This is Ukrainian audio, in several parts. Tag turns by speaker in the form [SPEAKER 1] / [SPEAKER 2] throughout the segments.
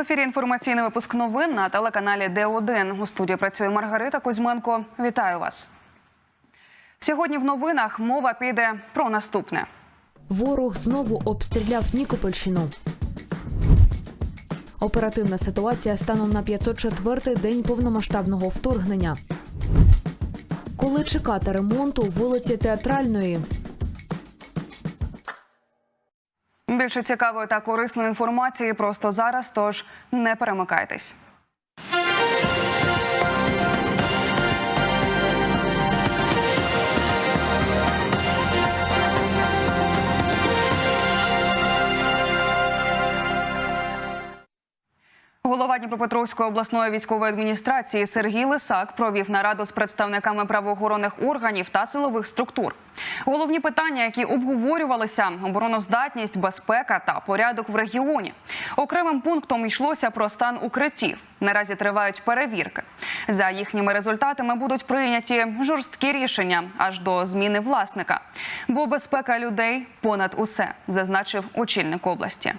[SPEAKER 1] ефірі інформаційний випуск новин на телеканалі Д1. У студії працює Маргарита Кузьменко. Вітаю вас. Сьогодні в новинах мова піде про наступне.
[SPEAKER 2] Ворог знову обстріляв Нікопольщину. Оперативна ситуація станом на 504-й день повномасштабного вторгнення. Коли чекати ремонту вулиці Театральної.
[SPEAKER 1] Більше цікавої та корисної інформації просто зараз. Тож не перемикайтесь. Дніпропетровської обласної військової адміністрації Сергій Лисак провів нараду з представниками правоохоронних органів та силових структур. Головні питання, які обговорювалися: обороноздатність, безпека та порядок в регіоні. Окремим пунктом йшлося про стан укриттів. Наразі тривають перевірки. За їхніми результатами будуть прийняті жорсткі рішення аж до зміни власника. Бо безпека людей понад усе, зазначив очільник області.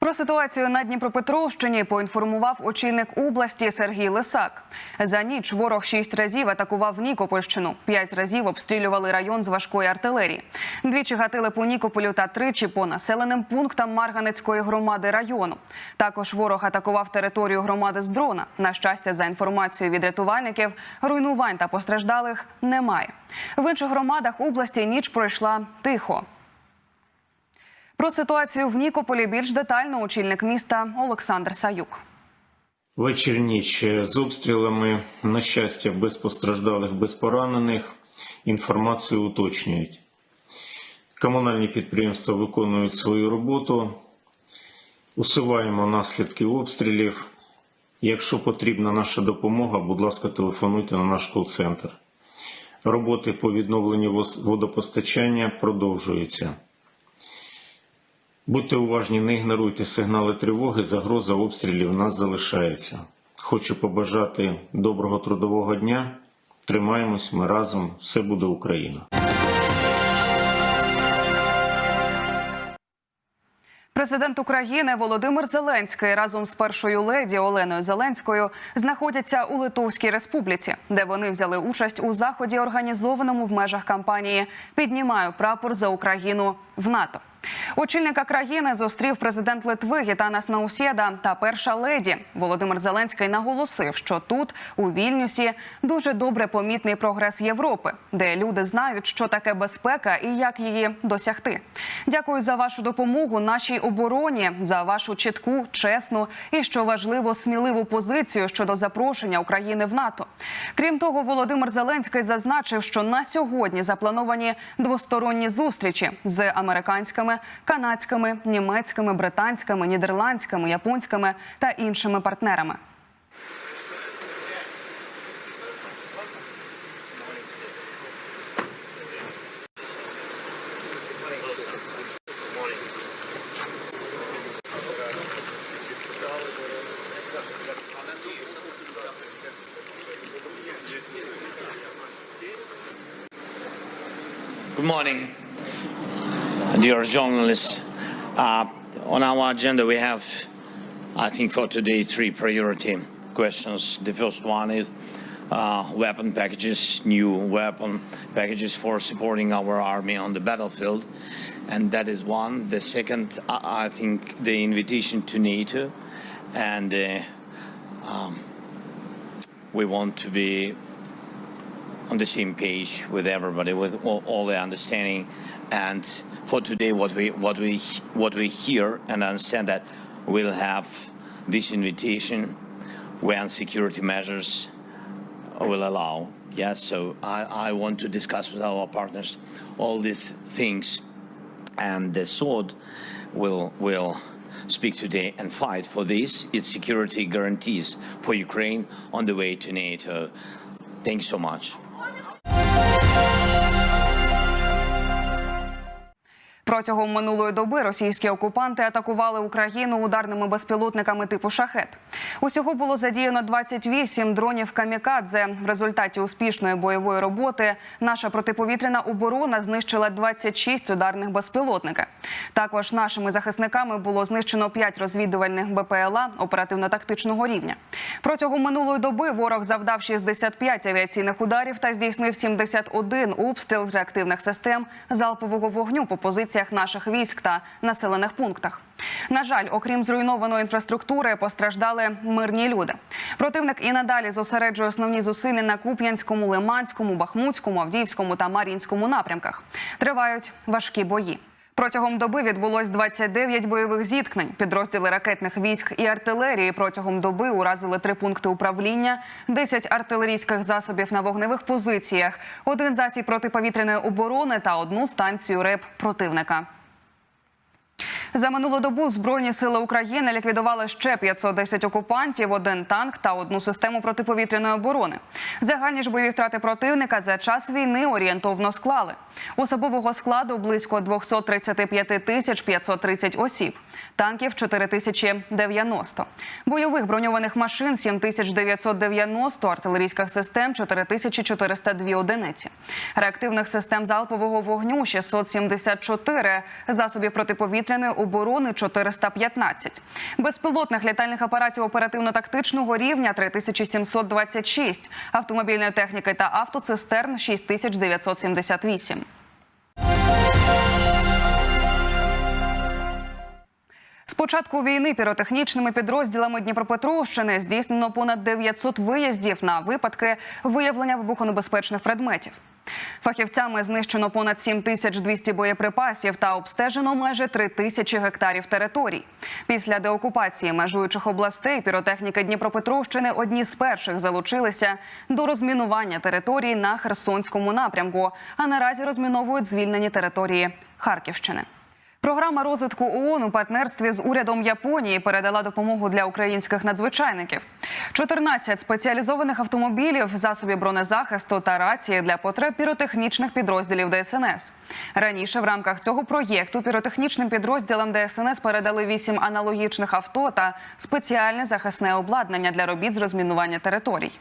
[SPEAKER 1] Про ситуацію на Дніпропетровщині поінформував очільник області Сергій Лисак. За ніч ворог шість разів атакував Нікопольщину, п'ять разів обстрілювали район з важкої артилерії. Двічі гатили по Нікополю та тричі по населеним пунктам Марганецької громади району. Також ворог атакував територію громади з дрона. На щастя, за інформацією від рятувальників, руйнувань та постраждалих немає. В інших громадах області ніч пройшла тихо. Про ситуацію в Нікополі більш детально очільник міста Олександр Саюк.
[SPEAKER 3] Вечір ніч з обстрілами. На щастя, без постраждалих, без поранених. Інформацію уточнюють. Комунальні підприємства виконують свою роботу. Усуваємо наслідки обстрілів. Якщо потрібна наша допомога, будь ласка, телефонуйте на наш кол-центр. Роботи по відновленню водопостачання продовжуються. Будьте уважні, не ігноруйте сигнали тривоги, загроза обстрілів у нас залишається. Хочу побажати доброго трудового дня. Тримаємось, ми разом, все буде Україна.
[SPEAKER 1] Президент України Володимир Зеленський разом з першою леді Оленою Зеленською знаходяться у Литовській Республіці, де вони взяли участь у заході, організованому в межах кампанії Піднімаю прапор за Україну в НАТО. Очільника країни зустрів президент Литви Гітанас Наусєда та перша леді Володимир Зеленський наголосив, що тут у Вільнюсі дуже добре помітний прогрес Європи, де люди знають, що таке безпека і як її досягти. Дякую за вашу допомогу нашій обороні, за вашу чітку, чесну і що важливо сміливу позицію щодо запрошення України в НАТО. Крім того, Володимир Зеленський зазначив, що на сьогодні заплановані двосторонні зустрічі з американськими, канадськими, німецькими, британськими, нідерландськими, японськими та іншими партнерами.
[SPEAKER 4] Good morning, dear journalists. Uh, on our agenda, we have, I think, for today, three priority questions. The first one is uh, weapon packages, new weapon packages for supporting our army on the battlefield, and that is one. The second, I, think, the invitation to NATO, and uh, um, we want to be on the same page with everybody, with all, all the understanding. And for today, what we what we what we hear and understand that we'll have this invitation when security measures will allow. Yes, so I, I want to discuss with our partners all these things, and the sword will will speak today and fight for this. Its security guarantees for Ukraine on the way to NATO. Thank you so much.
[SPEAKER 1] Протягом минулої доби російські окупанти атакували Україну ударними безпілотниками типу шахет. Усього було задіяно 28 дронів камікадзе. В результаті успішної бойової роботи наша протиповітряна оборона знищила 26 ударних безпілотника. Також нашими захисниками було знищено 5 розвідувальних БПЛА оперативно-тактичного рівня. Протягом минулої доби ворог завдав 65 авіаційних ударів та здійснив 71 обстріл з реактивних систем залпового вогню по позиціях наших військ та населених пунктах. На жаль, окрім зруйнованої інфраструктури, постраждали мирні люди. Противник і надалі зосереджує основні зусилля на Куп'янському, Лиманському, Бахмутському, Авдіївському та Мар'їнському напрямках. Тривають важкі бої. Протягом доби відбулось 29 бойових зіткнень. Підрозділи ракетних військ і артилерії протягом доби уразили три пункти управління, 10 артилерійських засобів на вогневих позиціях, один засіб протиповітряної оборони та одну станцію РЕП противника. За минулу добу збройні сили України ліквідували ще 510 окупантів, один танк та одну систему протиповітряної оборони. Загальні ж бойові втрати противника за час війни орієнтовно склали. Особового складу близько 235 тисяч 530 осіб, танків 4090, бойових броньованих машин 7990, артилерійських систем 4402 одиниці, реактивних систем залпового вогню 674, засобів протиповітряної оборони 415, безпілотних літальних апаратів оперативно-тактичного рівня 3726, автомобільної техніки та автоцистерн 6978. Початку війни піротехнічними підрозділами Дніпропетровщини здійснено понад 900 виїздів на випадки виявлення вибухонебезпечних предметів. Фахівцями знищено понад 7200 боєприпасів та обстежено майже 3 тисячі гектарів територій. Після деокупації межуючих областей піротехніки Дніпропетровщини одні з перших залучилися до розмінування територій на Херсонському напрямку, а наразі розміновують звільнені території Харківщини. Програма розвитку ООН у партнерстві з урядом Японії передала допомогу для українських надзвичайників. 14 спеціалізованих автомобілів, засобів бронезахисту та рації для потреб піротехнічних підрозділів ДСНС. Раніше в рамках цього проєкту піротехнічним підрозділам ДСНС передали 8 аналогічних авто та спеціальне захисне обладнання для робіт з розмінування територій.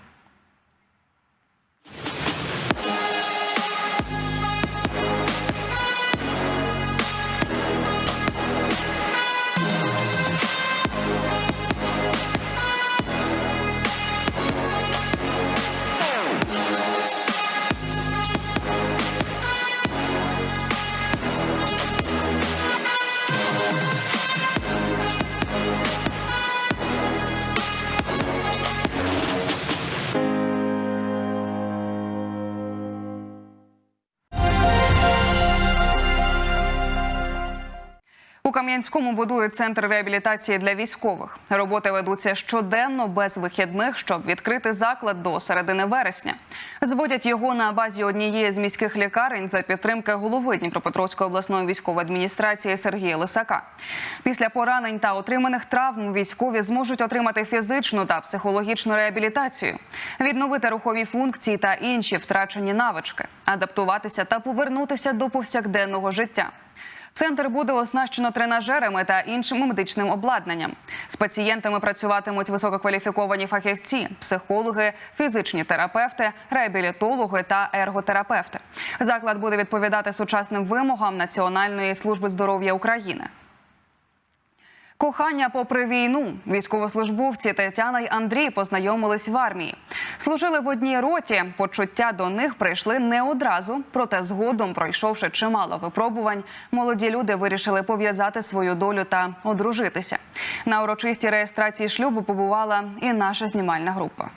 [SPEAKER 1] Кам'янському будують центр реабілітації для військових. Роботи ведуться щоденно без вихідних, щоб відкрити заклад до середини вересня. Зводять його на базі однієї з міських лікарень за підтримки голови Дніпропетровської обласної військової адміністрації Сергія Лисака. Після поранень та отриманих травм військові зможуть отримати фізичну та психологічну реабілітацію, відновити рухові функції та інші втрачені навички, адаптуватися та повернутися до повсякденного життя. Центр буде оснащено тренажерами та іншим медичним обладнанням. З пацієнтами працюватимуть висококваліфіковані фахівці, психологи, фізичні терапевти, реабілітологи та ерготерапевти. Заклад буде відповідати сучасним вимогам Національної служби здоров'я України. Кохання попри війну. Військовослужбовці Тетяна й Андрій познайомились в армії. Служили в одній роті. Почуття до них прийшли не одразу, проте згодом, пройшовши чимало випробувань, молоді люди вирішили пов'язати свою долю та одружитися. На урочистій реєстрації шлюбу побувала і наша знімальна група.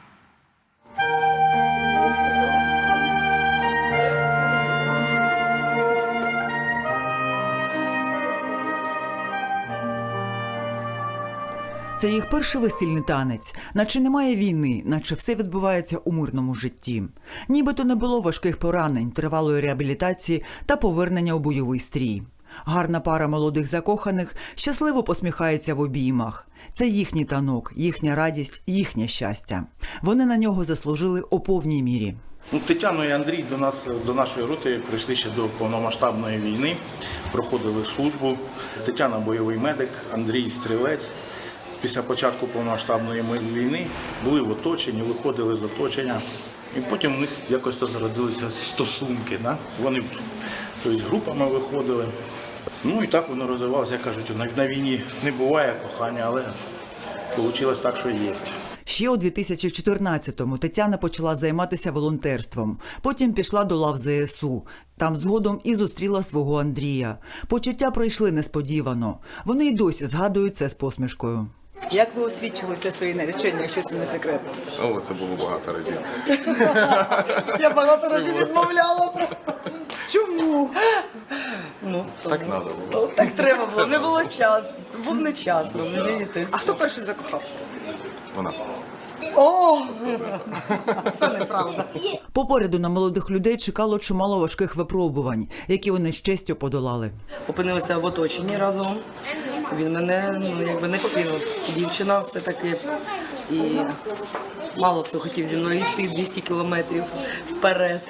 [SPEAKER 5] Це їх перший весільний танець, наче немає війни, наче все відбувається у мирному житті. Нібито не було важких поранень, тривалої реабілітації та повернення у бойовий стрій. Гарна пара молодих закоханих щасливо посміхається в обіймах. Це їхній танок, їхня радість, їхнє щастя. Вони на нього заслужили у повній мірі.
[SPEAKER 6] Ну, Тетяно і Андрій до нас до нашої роти прийшли ще до повномасштабної війни, проходили службу. Тетяна бойовий медик, Андрій стрілець. Після початку повномасштабної війни були в оточенні, виходили з оточення. І потім у них якось зародилися стосунки. Да? Вони тобто, групами виходили. Ну і так воно розвивалося. Як кажуть, на війні не буває кохання, але вийшло так, що є.
[SPEAKER 5] Ще у 2014-му Тетяна почала займатися волонтерством. Потім пішла до лав ЗСУ. Там згодом і зустріла свого Андрія. Почуття пройшли несподівано. Вони й досі згадують це з посмішкою.
[SPEAKER 7] Як ви освідчилися свої наречення, якщо це не секрет?
[SPEAKER 8] О, це було багато разів.
[SPEAKER 7] Я багато разів відмовляла просто. Чому? Ну,
[SPEAKER 8] Так треба було.
[SPEAKER 7] так треба було, не було часу. Був не час, розумієте? А хто перший закохався?
[SPEAKER 8] Вона.
[SPEAKER 7] О! Це неправда.
[SPEAKER 5] Попереду на молодих людей чекало чимало важких випробувань, які вони з честю подолали.
[SPEAKER 7] Опинилися в оточенні разом. Він мене ну, якби не покинув. Дівчина все-таки. І мало хто хотів зі мною йти 200 кілометрів вперед.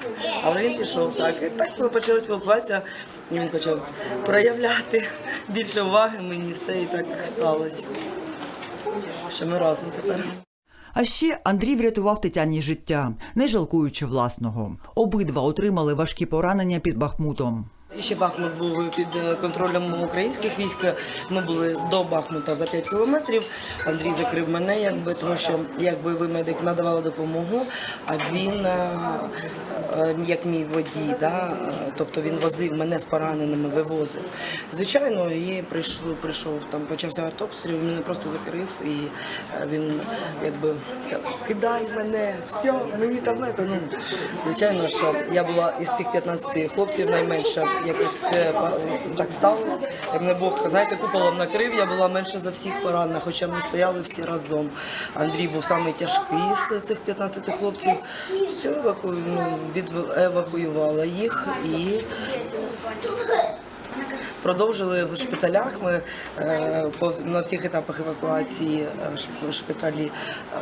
[SPEAKER 7] Але він пішов так. І так ми почали спілкуватися. І він почав проявляти більше уваги мені, все і так сталося. Що ми разом тепер.
[SPEAKER 5] А ще Андрій врятував Тетяні життя, не жалкуючи власного. Обидва отримали важкі поранення під Бахмутом.
[SPEAKER 7] Ще Бахмут був під е, контролем українських військ. Ми були до Бахмута за 5 кілометрів. Андрій закрив мене, якби тому що як бойовий медик надавала допомогу, а він е, як мій водій, да, е, тобто він возив мене з пораненими, вивозив. Звичайно, і прийшов, прийшов там, почався артобстріл, він мене просто закрив і е, він якби кидай мене, все, мені там не ну, звичайно, що я була із цих 15 хлопців найменша. Якось е, так сталося. Як мене Бог, знаєте, куполом накрив, я була менше за всіх поранена, хоча ми стояли всі разом. Андрій був самий тяжкий з цих 15 хлопців. Все. Евакуювала їх і Продовжили в шпиталях. Ми е, на всіх етапах евакуації е, шпиталі е,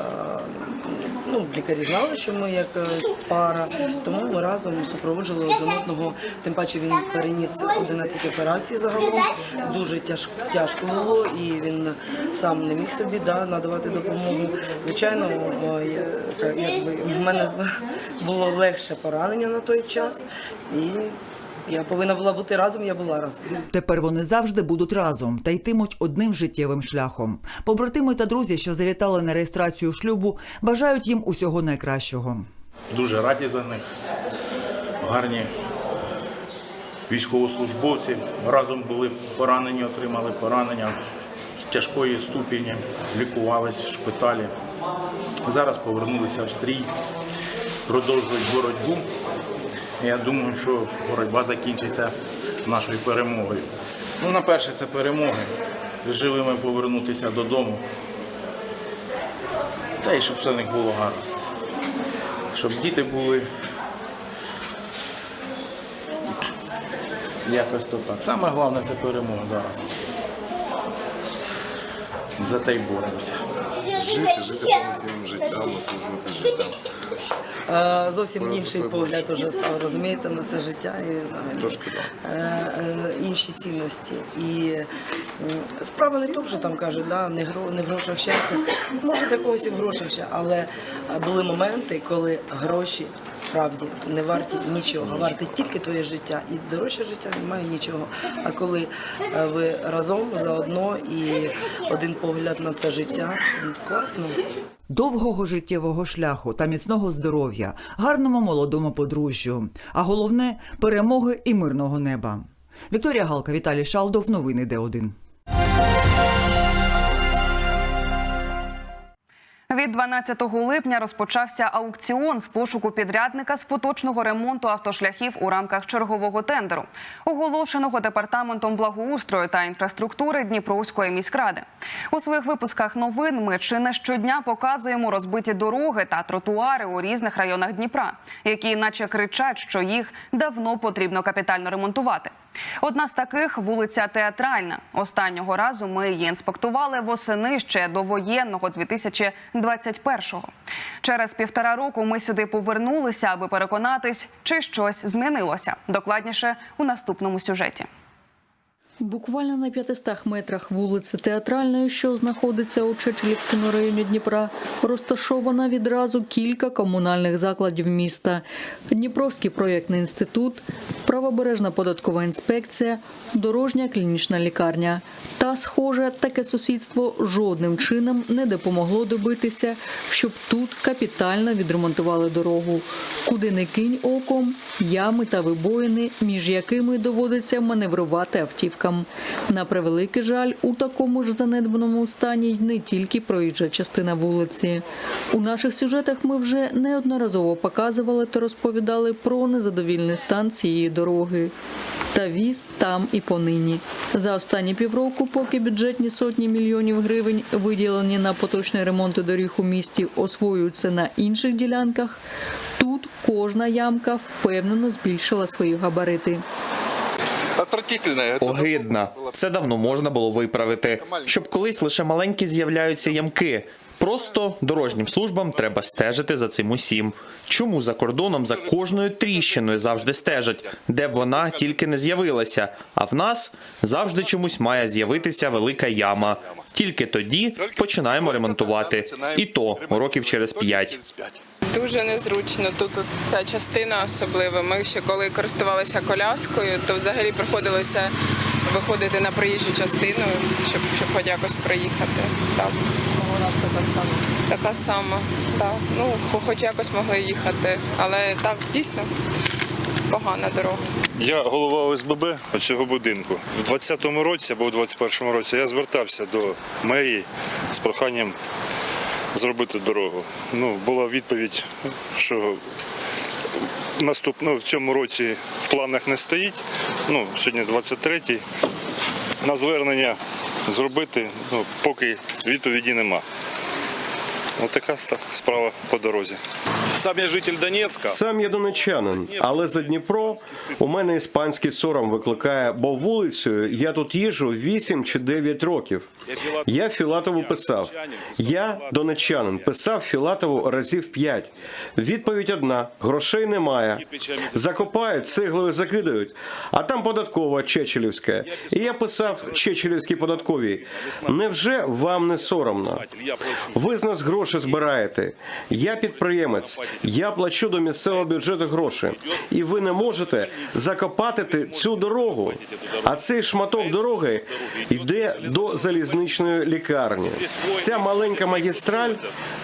[SPEAKER 7] ну, лікарі знали, що ми як е, пара, тому ми разом супроводжували один одного. Тим паче він переніс 11 операцій загалом. Дуже тяжко, тяжко було, і він сам не міг собі да, надавати допомогу. Звичайно, якби, в мене було легше поранення на той час. І я повинна була бути разом, я була разом.
[SPEAKER 5] Тепер вони завжди будуть разом та йтимуть одним життєвим шляхом. Побратими та друзі, що завітали на реєстрацію шлюбу, бажають їм усього найкращого.
[SPEAKER 6] Дуже раді за них. Гарні військовослужбовці. Разом були поранені, отримали поранення тяжкої ступені, лікувались в шпиталі. Зараз повернулися в стрій, продовжують боротьбу. Я думаю, що боротьба закінчиться нашою перемогою. Ну, на перше, це перемоги. Живими повернутися додому. Та і щоб все них було гарно щоб діти були. Якось то так. Саме головне це перемога зараз. За те й боремося.
[SPEAKER 8] Жити, жити повноцінним життям, наслужувати життям.
[SPEAKER 7] Е, Зовсім інший погляд уже став, розумієте, на це життя і взагалі е, е, інші цінності. І справа не в тому, що там кажуть, да, не, гро, не в грошах щастя. Може, для когось і в грошах ще, але е, були моменти, коли гроші справді не варті нічого, варте тільки твоє життя. І дорожче життя немає нічого. А коли е, ви разом заодно і один погляд на це життя, класно.
[SPEAKER 5] Довгого життєвого шляху та міцного здоров'я, гарному молодому подружжю, а головне перемоги і мирного неба. Вікторія Галка, Віталій Шалдов. Новини Д1.
[SPEAKER 1] Від 12 липня розпочався аукціон з пошуку підрядника з поточного ремонту автошляхів у рамках чергового тендеру, оголошеного департаментом благоустрою та інфраструктури Дніпровської міськради. У своїх випусках новин ми чи не щодня показуємо розбиті дороги та тротуари у різних районах Дніпра, які наче кричать, що їх давно потрібно капітально ремонтувати. Одна з таких вулиця Театральна. Останнього разу ми її інспектували восени ще до воєнного 2021-го. Через півтора року ми сюди повернулися, аби переконатись, чи щось змінилося. Докладніше у наступному сюжеті.
[SPEAKER 9] Буквально на 500 метрах вулиці Театральної, що знаходиться у Чечелівському районі Дніпра, розташовано відразу кілька комунальних закладів міста: Дніпровський проєктний інститут, правобережна податкова інспекція, дорожня клінічна лікарня. Та, схоже, таке сусідство жодним чином не допомогло добитися, щоб тут капітально відремонтували дорогу. Куди не кинь оком, ями та вибоїни, між якими доводиться маневрувати автівкам. На превеликий жаль, у такому ж занедбаному стані й не тільки проїжджа частина вулиці. У наших сюжетах ми вже неодноразово показували та розповідали про незадовільний стан цієї дороги. Та віз там і понині. За останні півроку, поки бюджетні сотні мільйонів гривень, виділені на поточний ремонт доріг у місті, освоюються на інших ділянках, тут кожна ямка впевнено збільшила свої габарити.
[SPEAKER 10] Огидна. Це давно можна було виправити, щоб колись лише маленькі з'являються ямки. Просто дорожнім службам треба стежити за цим усім. Чому за кордоном за кожною тріщиною завжди стежать, де б вона тільки не з'явилася, а в нас завжди чомусь має з'явитися велика яма. Тільки тоді починаємо ремонтувати. І то років через п'ять.
[SPEAKER 11] Дуже незручно тут ця частина особливо. Ми ще коли користувалися коляскою, то взагалі приходилося виходити на проїжджу частину, щоб, щоб хоч якось проїхати. Так. У нас така сама. Така сама, так. Ну, хоч якось могли їхати. Але так, дійсно погана дорога.
[SPEAKER 12] Я голова ОСББ цього будинку. У 2020 році або у 2021 році я звертався до мерії з проханням зробити дорогу. Ну, була відповідь, що наступно в цьому році в планах не стоїть. Ну, сьогодні 23-й. На звернення зробити, ну, поки відповіді нема. Ось така справа по дорозі.
[SPEAKER 8] Сам я житель Донецка.
[SPEAKER 13] Сам я донечанин, але за Дніпро у мене іспанський сором викликає, бо вулицею я тут їжджу 8 чи 9 років. Я Філатову писав. Я донечанин, писав Філатову разів 5. Відповідь одна: грошей немає. Закопають, цеглою закидають, а там податкова Чечелівська. І я писав Чечелівській податковій. Невже вам не соромно? Ви з нас гроші збираєте. Я підприємець. Я плачу до місцевого бюджету гроші. І ви не можете закопати цю дорогу. А цей шматок дороги йде до залізничної лікарні. Ця маленька магістраль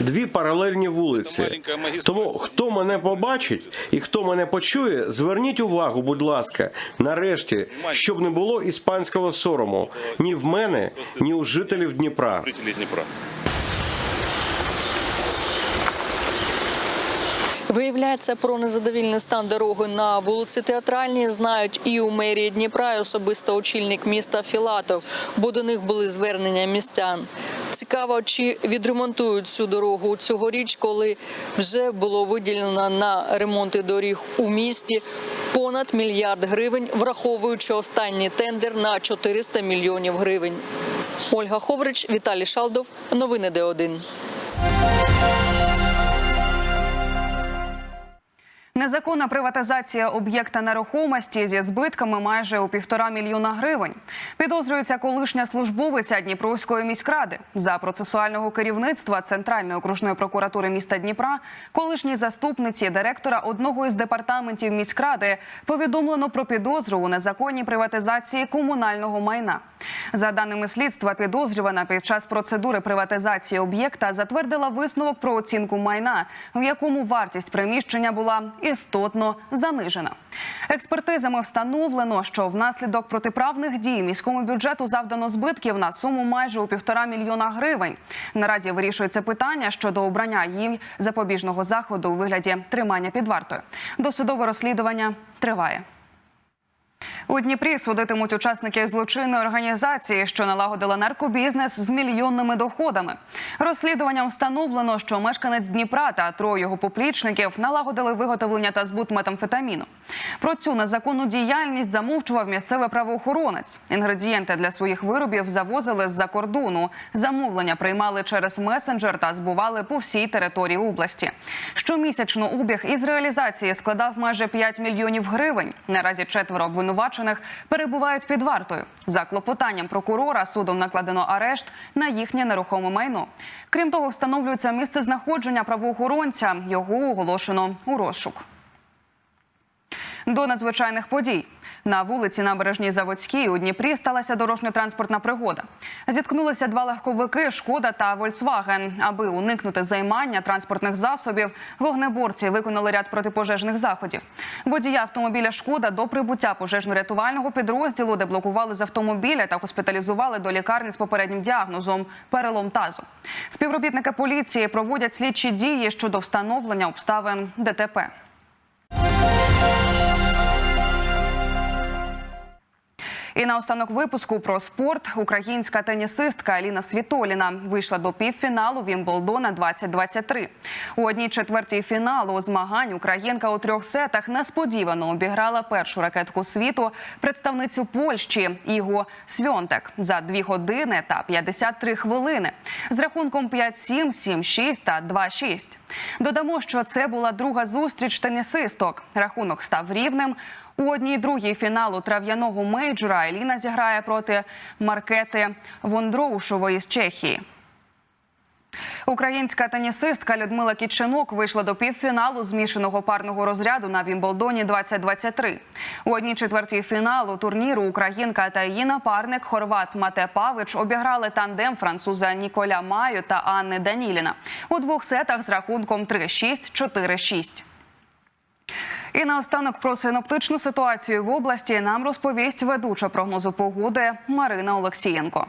[SPEAKER 13] дві паралельні вулиці. Тому хто мене побачить і хто мене почує, зверніть увагу, будь ласка, нарешті, щоб не було іспанського сорому ні в мене, ні у жителів Дніпра.
[SPEAKER 12] Жителі Дніпра.
[SPEAKER 9] Виявляється, про незадовільний стан дороги на вулиці Театральній знають і у мерії Дніпра, і особисто очільник міста Філатов, бо до них були звернення містян. Цікаво, чи відремонтують цю дорогу цьогоріч, коли вже було виділено на ремонти доріг у місті понад мільярд гривень, враховуючи останній тендер на 400 мільйонів гривень. Ольга Ховрич, Віталій Шалдов. Новини Д1.
[SPEAKER 1] Незаконна приватизація об'єкта нерухомості зі збитками майже у півтора мільйона гривень. Підозрюється колишня службовиця Дніпровської міськради за процесуального керівництва Центральної окружної прокуратури міста Дніпра, колишній заступниці директора одного із департаментів міськради повідомлено про підозру у незаконній приватизації комунального майна. За даними слідства, підозрювана під час процедури приватизації об'єкта затвердила висновок про оцінку майна, в якому вартість приміщення була істотно занижена. Експертизами встановлено, що внаслідок протиправних дій міському бюджету завдано збитків на суму майже у півтора мільйона гривень. Наразі вирішується питання щодо обрання їм запобіжного заходу у вигляді тримання під вартою. Досудове розслідування триває. У Дніпрі судитимуть учасників злочинної організації, що налагодила наркобізнес з мільйонними доходами. Розслідуванням встановлено, що мешканець Дніпра та троє його поплічників налагодили виготовлення та збут метамфетаміну. Про цю незаконну діяльність замовчував місцевий правоохоронець. Інгредієнти для своїх виробів завозили з-за кордону. Замовлення приймали через месенджер та збували по всій території області. Щомісячно обіг із реалізації складав майже 5 мільйонів гривень. Наразі четверо обвинувачених перебувають під вартою. За клопотанням прокурора судом накладено арешт на їхнє нерухоме майно. Крім того, встановлюється місце знаходження правоохоронця. Його оголошено у розшук. До надзвичайних подій на вулиці Набережній Заводській у Дніпрі сталася дорожньо-транспортна пригода. Зіткнулися два легковики Шкода та Вольцваген. Аби уникнути займання транспортних засобів, вогнеборці виконали ряд протипожежних заходів. Водія автомобіля Шкода до прибуття пожежно-рятувального підрозділу деблокували з автомобіля та госпіталізували до лікарні з попереднім діагнозом перелом тазу. Співробітники поліції проводять слідчі дії щодо встановлення обставин ДТП. І на останок випуску про спорт українська тенісистка Аліна Світоліна вийшла до півфіналу Вімблдона 2023. У одній четвертій фіналу змагань українка у трьох сетах несподівано обіграла першу ракетку світу представницю Польщі Іго Свьонтек за 2 години та 53 хвилини з рахунком 5-7, 7-6 та 2-6. Додамо, що це була друга зустріч тенісисток. Рахунок став рівним. У одній другій фіналу трав'яного мейджора Еліна зіграє проти Маркети Вондроушової з Чехії. Українська тенісистка Людмила Кітченок вийшла до півфіналу змішаного парного розряду на Вімблдоні 2023. У одній четвертій фіналу турніру українка та її напарник хорват Мате Павич обіграли тандем француза Ніколя Маю та Анни Даніліна у двох сетах з рахунком 3-6, 4-6. І наостанок про синоптичну ситуацію в області нам розповість ведуча прогнозу погоди Марина Олексієнко.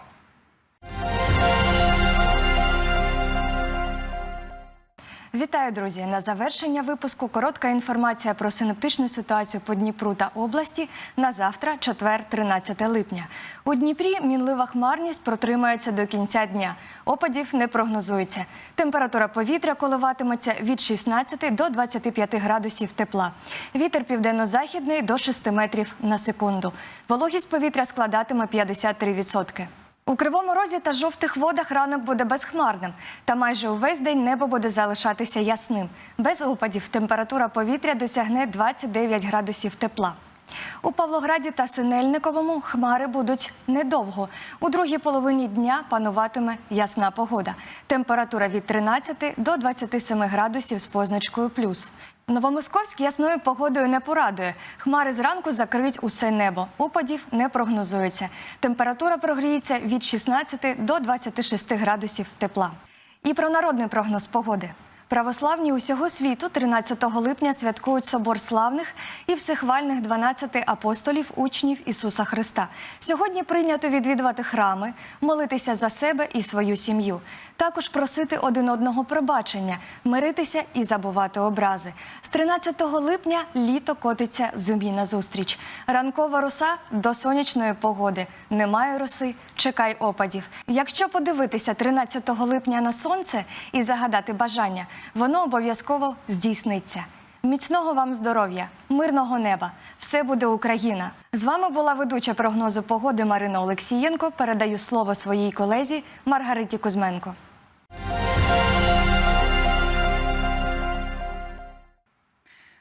[SPEAKER 14] Вітаю, друзі! На завершення випуску коротка інформація про синоптичну ситуацію по Дніпру та області на завтра, четвер, 13 липня. У Дніпрі мінлива хмарність протримається до кінця дня. Опадів не прогнозується. Температура повітря коливатиметься від 16 до 25 градусів тепла. Вітер південно-західний до 6 метрів на секунду. Вологість повітря складатиме 53%. У кривому розі та жовтих водах ранок буде безхмарним, та майже увесь день небо буде залишатися ясним. Без опадів температура повітря досягне 29 градусів тепла. У Павлограді та Синельниковому хмари будуть недовго. У другій половині дня пануватиме ясна погода. Температура від 13 до 27 градусів з позначкою плюс. Новомосковськ ясною погодою не порадує. Хмари зранку закриють усе небо. Опадів не прогнозується. Температура прогріється від 16 до 26 градусів тепла. І про народний прогноз погоди. Православні усього світу 13 липня святкують собор славних і всехвальних 12 апостолів, учнів Ісуса Христа. Сьогодні прийнято відвідувати храми, молитися за себе і свою сім'ю, також просити один одного пробачення, миритися і забувати образи. З 13 липня літо котиться зимі назустріч. Ранкова роса до сонячної погоди. Немає роси, чекай опадів. Якщо подивитися 13 липня на сонце і загадати бажання, воно обов'язково здійсниться. Міцного вам здоров'я, мирного неба! Все буде Україна! З вами була ведуча прогнозу погоди Марина Олексієнко. Передаю слово своїй колезі Маргариті Кузьменко.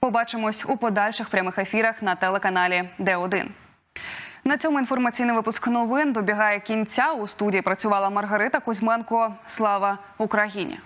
[SPEAKER 1] Побачимось у подальших прямих ефірах на телеканалі Д1. На цьому інформаційний випуск новин добігає кінця. У студії працювала Маргарита Кузьменко. Слава Україні!